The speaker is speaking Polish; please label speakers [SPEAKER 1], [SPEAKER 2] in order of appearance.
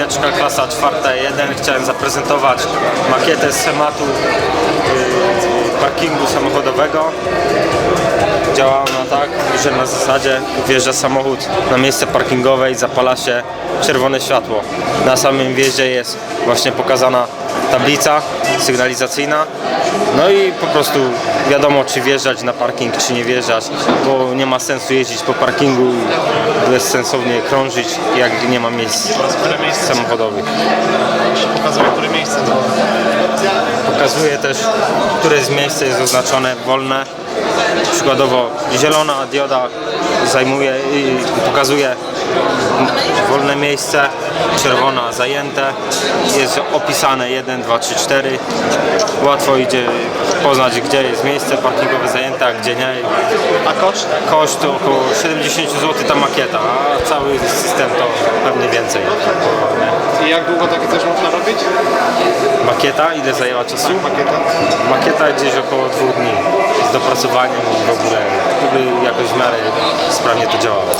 [SPEAKER 1] dwójeczka, klasa czwarta 1. Chciałem zaprezentować makietę schematu yy, parkingu samochodowego. Działa ona tak, że na zasadzie wjeżdża samochód na miejsce parkingowe i zapala się czerwone światło. Na samym wjeździe jest właśnie pokazana tablica sygnalizacyjna. No i po prostu wiadomo, czy wjeżdżać na parking, czy nie wjeżdżać, bo nie ma sensu jeździć po parkingu bezsensownie krążyć, jak nie ma miejsc samochodowych.
[SPEAKER 2] pokazuje, które miejsce to
[SPEAKER 1] Pokazuje też, które z miejsc jest oznaczone wolne. Przykładowo zielona dioda zajmuje i pokazuje wolne miejsce, czerwona zajęte. Jest opisane 1, 2, 3, 4. Łatwo idzie poznać, gdzie jest miejsce parkingowe zajęte, a gdzie nie.
[SPEAKER 2] A koszt?
[SPEAKER 1] Koszt to około 70 zł ta makieta, a cały system to pewnie więcej.
[SPEAKER 2] I jak długo takie coś można robić?
[SPEAKER 1] Makieta, ile zajęła czasu?
[SPEAKER 2] Makieta?
[SPEAKER 1] Makieta gdzieś około dwóch dni z dopracowaniem w ogóle, żeby jakoś w miarę sprawnie to działało.